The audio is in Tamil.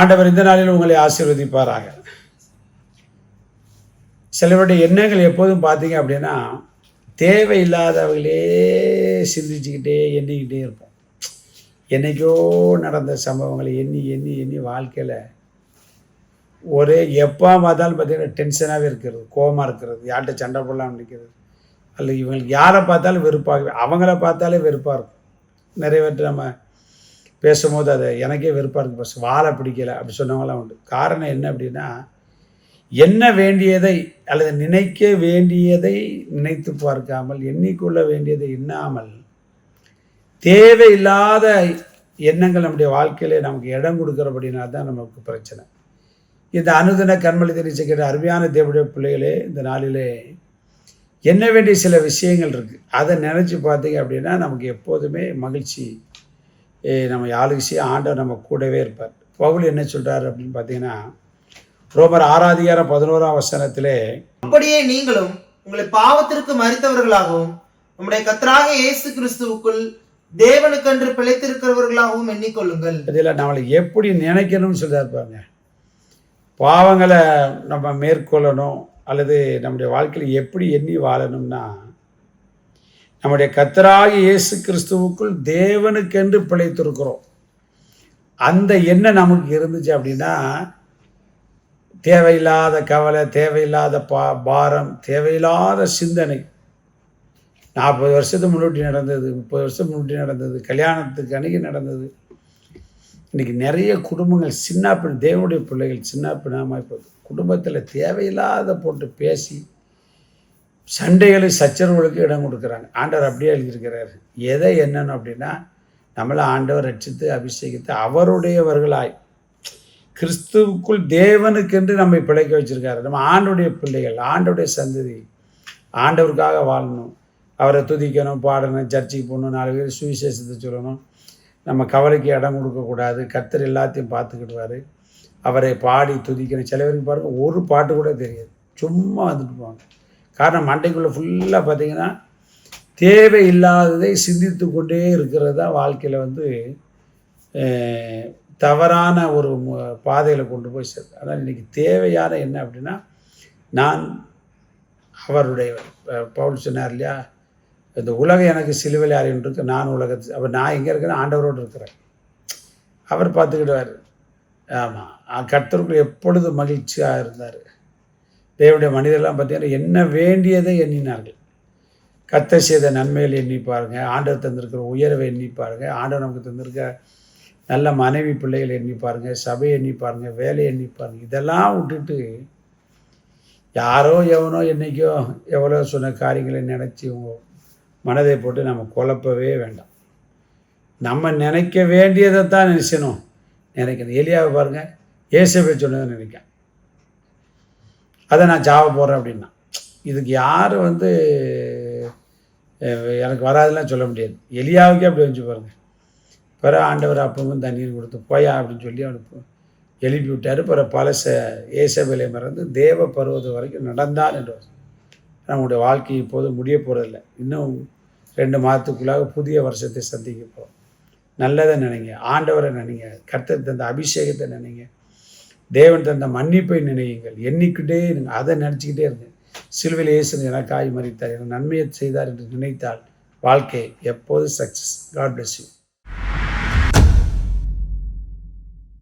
ஆண்டவர் இந்த நாளில் உங்களை ஆசீர்வதிப்பாராக. சிலருடைய எண்ணங்கள் எப்போதும் பார்த்தீங்க அப்படின்னா தேவையில்லாதவர்களே சிந்திச்சுக்கிட்டே எண்ணிக்கிட்டே இருப்போம். என்னைக்கோ நடந்த சம்பவங்களை எண்ணி எண்ணி எண்ணி வாழ்க்கையில் ஒரே எப்போ பார்த்தாலும் பார்த்தீங்கன்னா டென்ஷனாகவே இருக்கிறது கோவமாக இருக்கிறது யார்கிட்ட சண்டை போடலாம் நிற்கிறது அல்ல இவங்களுக்கு யாரை பார்த்தாலும் வெறுப்பாக அவங்கள பார்த்தாலே வெறுப்பாக இருக்கும். நிறைய பேர்ட்டு நம்ம பேசும்போது அது எனக்கே வெறுப்பாக இருக்குது பஸ் வாழை பிடிக்கலை அப்படி சொன்னவங்களாம் உண்டு. காரணம் என்ன அப்படின்னா என்ன வேண்டியதை அல்லது நினைக்க வேண்டியதை நினைத்து பார்க்காமல் எண்ணிக்கொள்ள வேண்டியதை எண்ணாமல் தேவையில்லாத எண்ணங்கள் நம்முடைய வாழ்க்கையிலே நமக்கு இடம் கொடுக்குறபடினா தான் நமக்கு பிரச்சனை. இந்த அனுதின கண்மொழி கேட்ட அருமையான தேவடைய பிள்ளைகளே இந்த நாளிலே என்ன வேண்டிய சில விஷயங்கள் இருக்குது அதை நினச்சி பார்த்தீங்க அப்படின்னா நமக்கு எப்போதுமே மகிழ்ச்சி நம்ம ஆளுகிச்சு ஆண்டவர் நம்ம கூடவே இருப்பார். பவுல் என்ன சொல்கிறார் அப்படின்னு பார்த்தீங்கன்னா ரோமர் ஆறாதிகாரம் பதினோராம் வசனத்திலே அப்படியே நீங்களும் உங்களை பாவத்திற்கு மறித்தவர்களாகவும் நம்முடைய கத்தராக இயேசு கிறிஸ்துவுக்குள் தேவனுக்கென்று பிழைத்திருக்கிறவர்களாகவும் எண்ணிக்கொள்ளுங்கள். இதில் நம்மளை எப்படி நினைக்கணும்னு சொல்லி இருப்பாங்க பாவங்களை நம்ம மேற்கொள்ளணும் அல்லது நம்முடைய வாழ்க்கையில் எப்படி எண்ணி வாழணும்னா நம்முடைய கத்தராகி இயேசு கிறிஸ்துவுக்குள் தேவனுக்கென்று பிழைத்திருக்கிறோம். அந்த எண்ணம் நமக்கு இருந்துச்சு அப்படின்னா தேவையில்லாத கவலை தேவையில்லாத பா பாரம் தேவையில்லாத சிந்தனை. நாற்பது வருஷத்துக்கு முன்னாடி நடந்தது முப்பது வருஷம் முன்னாடி நடந்தது கல்யாணத்துக்கு அன்னைக்கு நடந்தது. இன்றைக்கி நிறைய குடும்பங்கள் சின்ன பின் தேவனுடைய பிள்ளைகள் சின்ன பின்னாமல் இப்போ குடும்பத்தில் தேவையில்லாத போட்டு பேசி சண்டைகளை சச்சரவுகளுக்கு இடம் கொடுக்குறாங்க. ஆண்டவர் அப்படியே எழுதியிருக்கிறார். எதை என்னன்னு அப்படின்னா நம்மளை ஆண்டவர் ரட்சித்து அபிஷேகித்து அவருடையவர்களாய் கிறிஸ்துவுக்குள் தேவனுக்கென்று நம்மை பிழைக்க வச்சிருக்காரு. நம்ம ஆண்டுடைய பிள்ளைகள் ஆண்டுடைய சந்ததி ஆண்டவருக்காக வாழணும். அவரை துதிக்கணும் பாடணும் சர்ச்சைக்கு போகணும் நாலு பேர் சுவிசேஷத்தை சொல்லணும். நம்ம கவலைக்கு இடம் கொடுக்கக்கூடாது. கத்தர் எல்லாத்தையும் பார்த்துக்கிடுவார். அவரை பாடி துதிக்கணும். சில பேருக்கு பாருங்கள் ஒரு பாட்டு கூட தெரியாது. சும்மா வந்துட்டு போவாங்க. காரணம் மண்டைக்குள்ளே ஃபுல்லாக பார்த்தீங்கன்னா தேவையில்லாததை சிந்தித்து கொண்டே இருக்கிறது தான் வாழ்க்கையில் வந்து தவறான ஒரு பாதையில் கொண்டு போய் சேர்த்து அதனால் இன்றைக்கி தேவையான என்ன அப்படின்னா நான் அவருடைய பவுல் சொன்னார் இல்லையா இந்த உலகம் எனக்கு சிலுவையில் அறிவின்னு நான் உலகத்து அப்போ நான் எங்கே இருக்கிறேன் ஆண்டவரோடு இருக்கிறேன். அவர் பார்த்துக்கிடுவார். ஆமாம் கர்த்தருக்குள் எப்பொழுது மகிழ்ச்சியாக இருந்தார். தேவனுடைய மனிதர்லாம் பார்த்தீங்கன்னா என்ன வேண்டியதை எண்ணினார்கள். கத்த செய்த நன்மைகள் எண்ணி பாருங்கள் ஆண்டவர் தந்திருக்கிற உயர்வை எண்ணி பாருங்கள் ஆண்டவர் நமக்கு தந்திருக்க நல்ல மனைவி பிள்ளைகள் எண்ணி பாருங்கள் சபையை எண்ணி பாருங்கள் வேலையை எண்ணி பாருங்கள் இதெல்லாம் விட்டுட்டு யாரோ எவனோ என்னைக்கோ எவ்வளோ சொன்ன காரியங்களை நினச்சி மனதை போட்டு நம்ம குழப்பவே வேண்டாம். நம்ம நினைக்க வேண்டியதை தான் நினைச்சணும். நினைக்கணும் எலியாவை பாருங்க. ஏசபை சொன்னதை நினைக்க அதை நான் ஜாவை போடுறேன் அப்படின்னா. இதுக்கு யார் வந்து எனக்கு வராதுலாம் சொல்ல முடியாது. எலியாவுக்கே அப்படி வந்து பாருங்கள் பிற ஆண்டவர் அப்பவும் தண்ணீர் கொடுத்து போயா அப்படின்னு சொல்லி அவனுக்கு எழுப்பி விட்டார். பிற பழச ஏசபிலை மறந்து தேவ பருவதம் வரைக்கும் நடந்தான் என்று நம்முடைய வாழ்க்கை இப்போது முடிய போகிறதில்ல இன்னும் ரெண்டு மாதத்துக்குள்ளாக புதிய வருஷத்தை சந்திக்க போகிறோம் நல்லதை நினைங்க. ஆண்டவரை நினைங்க. கர்த்தர் தந்த அபிஷேகத்தை நினைங்க. தேவன் தந்த மன்னிப்பை நினையுங்கள். எண்ணிக்கிட்டே இருங்க. அதை நினச்சிக்கிட்டே இருங்க. சிலுவையில் இயேசு எனக்காய் மறித்தார். என நன்மையை செய்தார் என்று நினைத்தால் வாழ்க்கை எப்போது சக்ஸஸ் காட் பிளஸ் யூ